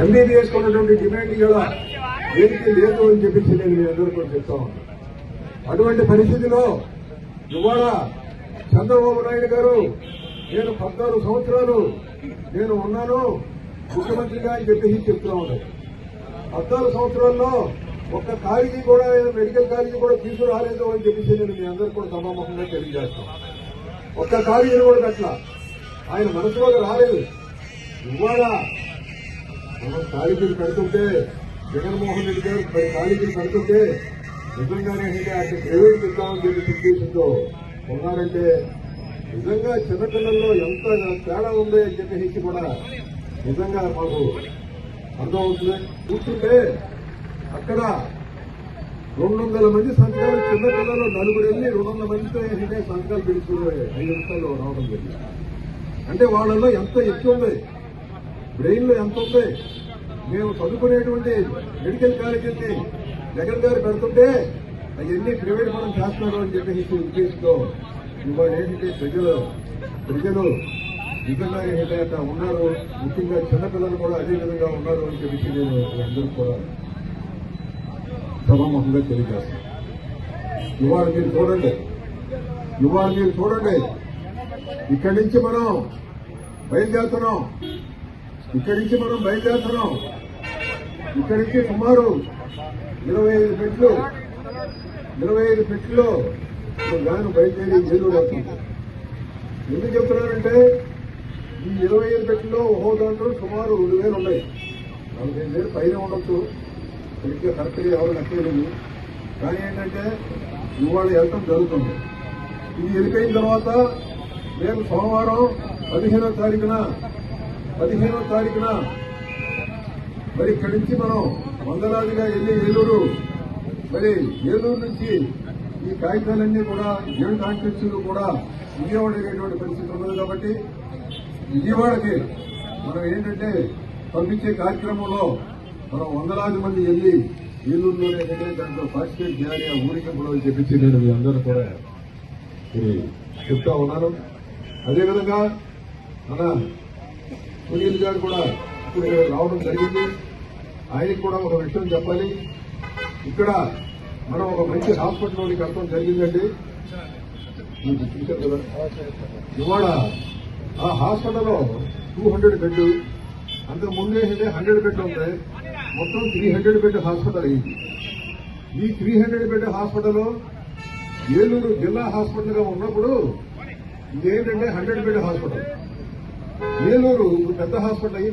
MBBS ఉన్నటువంటి demand కూడా దీనికి లేదు అని చెప్పేసి నేను మీ అందరూ కూడా చెప్తా అటువంటి పరిస్థితిలో ఇవాళ చంద్రబాబు నాయుడు గారు నేను పద్నాలుగు సంవత్సరాలు నేను ఉన్నాను ముఖ్యమంత్రిగా అని చెప్పేసి చెప్తా ఉన్నాను పద్నాలుగు సంవత్సరాల్లో ఒక్క కాలేజీ కూడా మెడికల్ కాలేజీ కూడా తీసుకురాలేదు అని చెప్పేసి నేను మీ అందరూ కూడా సమాముఖంగా తెలియజేస్తాను ఒక్క కాలేజీని కూడా కట్ల ఆయన మనసులోకి రాలేదు. ఇవాళ మనం కాలేజీలు కడుతుంటే జగన్మోహన్ రెడ్డి గారు పది కాలేజీలు కడుతుంటే నిజంగానే అంటే అక్కడ ప్రైవేట్ ఇద్దామని చెప్పి ఉద్దేశంతో ఉన్నారంటే నిజంగా చిన్నపిల్లల్లో ఎంత తేడా ఉంది అని చెప్పేసి కూడా నిజంగా మాకు అర్థమవుతుంది. కూర్చుంటే అక్కడ రెండు వందల మంది సంతకాలు చిన్నపిల్లలు నలుగురు వెళ్ళి రెండు వందల మందితో ఏంటంటే సంతకాలు పెట్టుకుని ఐదు నిమిషాలు రావడం జరిగింది. అంటే వాళ్ళలో ఎంత ఎక్కువ ఉంది? బ్రెయిన్లో ఎంత ఉంది? మేము చదువుకునేటువంటి మెడికల్ కాలేజీని జగన్ గారు పెడుతుంటే అవన్నీ ప్రైవేట్ మనం చేస్తున్నారు అని చెప్పేసి ఉద్దేశంతో ఇవాళ ఏంటంటే ప్రజలు ప్రజలు నిజంగా ఏంటంటే ఉన్నారు ముఖ్యంగా చిన్నపిల్లలు కూడా అదే విధంగా ఉన్నారు అని చెప్పేసి నేను అందరూ కూడా సభాముఖంగా తెలియజేస్తాను. ఇవాళ మీరు చూడండి ఇవాళ మీరు చూడండి ఇక్కడి నుంచి మనం బయలుదేరుతున్నాం. ఇక్కడి నుంచి మనం బయలుదేరుతున్నాం. ఇక్కడి నుంచి సుమారు ఇరవై ఐదు పెట్లు ఇరవై ఐదు పెట్లో గాను బయలుదేరి ఏలూరు వస్తుంది. ఎందుకు చెప్తున్నానంటే ఈ ఇరవై ఐదు ఫిట్లో ఓహో దాంట్లో సుమారు రెండు వేలు ఉన్నాయి. నలభై వేలు పైన ఉండొచ్చు. సరిగ్గా కరెక్ట్గా ఎవరు లెక్కలేదు. కానీ ఏంటంటే ఇవాళ వెళ్ళటం జరుగుతుంది. ఇది వెళ్ళిపోయిన తర్వాత రేపు సోమవారం పదిహేనో తారీఖున పదిహేనో తారీఖున మరి ఇక్కడి నుంచి మనం వందలాదిగా వెళ్ళి ఏలూరు మరి ఏలూరు నుంచి ఈ కాగితాలన్నీ కూడా ఏడు కాంట్రాక్టులు కూడా విజయవాడ వెళ్ళేటువంటి పరిస్థితి ఉన్నది కాబట్టి విజయవాడకి మనం ఏంటంటే పంపించే కార్యక్రమంలో మనం వందలాది మంది వెళ్ళి ఏలూరులోనే ఏంటంటే దాంట్లో పార్టిసిపేట్ చేయాలి ఆ ఊరికి కూడా చెప్పించి నేను మీ అందరూ కూడా చెప్తా ఉన్నాను అదేవిధంగా మన సునీల్ గారు కూడా ఇప్పుడు ఇక్కడ రావడం జరిగింది. ఆయనకి కూడా ఒక విషయం చెప్పాలి. ఇక్కడ మనం ఒక మంచి హాస్పిటల్ కట్టడం జరిగిందండి. చూశారు కదా ఇవాళ ఆ హాస్పిటల్లో టూ హండ్రెడ్ బెడ్ అంతకు ముందే హండ్రెడ్ బెడ్ ఉంది మొత్తం త్రీ హండ్రెడ్ బెడ్ హాస్పిటల్ అయింది. ఈ three hundred bed hospital Eluru జిల్లా హాస్పిటల్గా ఉన్నప్పుడు ఉన్నప్పుడు ఇదేంటంటే హండ్రెడ్ బెడ్ హాస్పిటల్. ఏలూరు పెద్ద హాస్పిటల్ అయ్యి